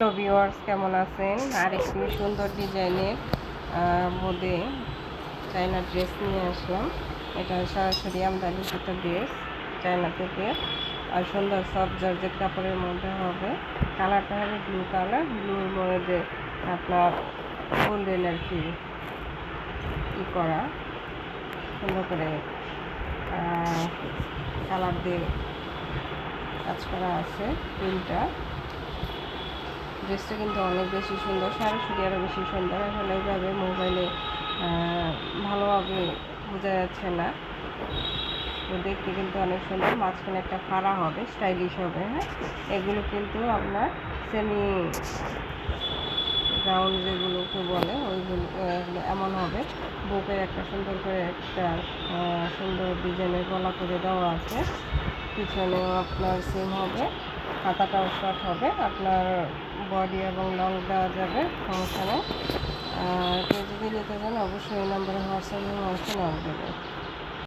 Hello viewers কেমন আছেন? আর একটি সুন্দর ডিজাইনের মধ্যে চায়না ড্রেস নিয়ে আসলাম। এটা সরাসরি আমদানিকৃত ড্রেস চায়না থেকে। আর সুন্দর সব জর্জেট কাপড়ের মধ্যে হবে। কালারটা হবে ব্লু কালার ব্লুর মধ্যে আপনার গোল্ডেন আর কি ই করা। সুন্দর করে কালার দিয়ে কাজ করা আছে প্রিন্টটা ড্রেসটা কিন্তু অনেক বেশি সুন্দর সরাসরি আরও বেশি সুন্দর। আসলে এইভাবে মোবাইলে ভালোভাবে বোঝা যাচ্ছে না। তো দেখতে কিন্তু অনেক সুন্দর। মাঝখানে একটা ফাড়া হবে স্টাইলিশ হবে হ্যাঁ? এগুলো কিন্তু আপনার সেমি গ্রাউন্ড যেগুলোকে বলে, ওইগুলো এমন হবে। বুকের একটা সুন্দর করে একটা সুন্দর ডিজাইনের গলা করে দেওয়া আছে। পিছনেও আপনার সেম হবে। হাতাটাও শর্ট হবে। আপনার বডি এবং লং দেওয়া যাবে, সমস্যা নেই। আর কেউ যদি নিতে চান, অবশ্যই এই নম্বরে হোয়াটসঅ্যাপে হোয়াটসঅ্যাপ নাম দেবে